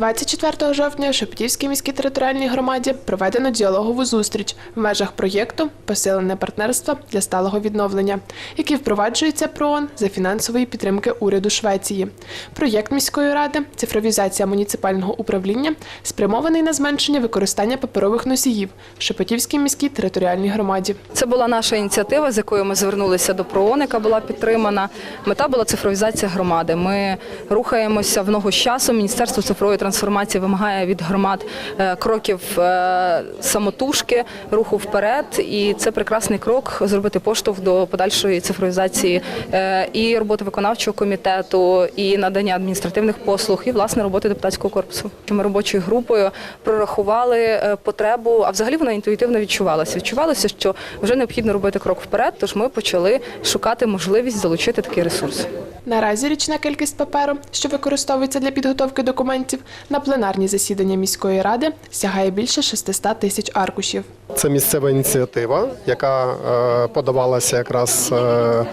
24 жовтня в Шепетівській міській територіальній громаді проведено діалогову зустріч в межах проєкту Посилене партнерство для сталого відновлення, який впроваджується ПРООН за фінансової підтримки уряду Швеції. Проєкт міської ради цифровізація муніципального управління спрямований на зменшення використання паперових носіїв в Шепетівській міській територіальній громаді. Це була наша ініціатива, з якою ми звернулися до ПРООН, яка була підтримана. Мета була цифровізація громади. Ми рухаємося в ногу з часом. Міністерство цифрової трансформації вимагає від громад е, кроків е, самотужки, руху вперед. І це прекрасний крок зробити поштовх до подальшої цифровізації е, і роботи виконавчого комітету, і надання адміністративних послуг, і власне роботи депутатського корпусу. Ми робочою групою прорахували потребу, а взагалі вона інтуїтивно відчувалася. Відчувалося, що вже необхідно робити крок вперед, тож ми почали шукати можливість залучити такий ресурс. Наразі річна кількість паперу, що використовується для підготовки документів, на пленарні засідання міської ради сягає більше 600 тисяч аркушів. Це місцева ініціатива, яка е, подавалася якраз е,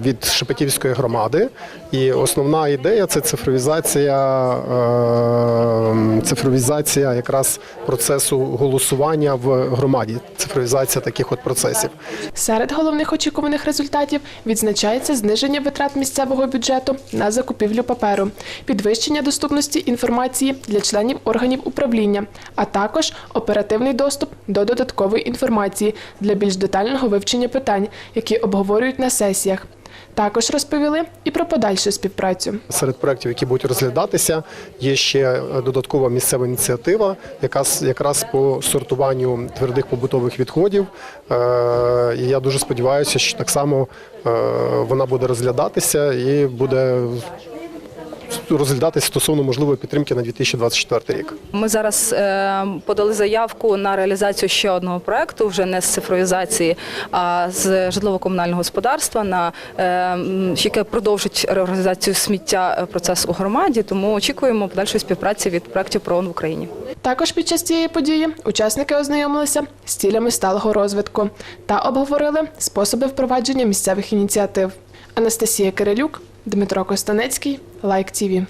від Шепетівської громади. І основна ідея це цифровізація, е, цифровізація якраз процесу голосування в громаді, цифровізація таких от процесів. Серед головних очікуваних результатів відзначається зниження витрат місцевого бюджету на закупівлю паперу, підвищення доступності інформації для членів органів управління, а також оперативний доступ до додаткової інформації для більш детального вивчення питань, які обговорюють на сесіях. Також розповіли і про подальшу співпрацю. Серед проєктів, які будуть розглядатися, є ще е, додаткова місцева ініціатива, яка якраз по сортуванню твердих побутових відходів. Е, я дуже сподіваюся, що так само е, вона буде розглядатися і буде розглядатися стосовно можливої підтримки на 2024 рік. Ми зараз е, подали заявку на реалізацію ще одного проекту, вже не з цифровізації, а з житлово-комунального господарства, на е, яке продовжить реорганізацію сміття е, процес у громаді. Тому очікуємо подальшої співпраці від проектів ПРООН в Україні. Також під час цієї події учасники ознайомилися з цілями сталого розвитку та обговорили способи впровадження місцевих ініціатив. Анастасія Кирилюк, Дмитро Костанецький, Лайк ТІВІ.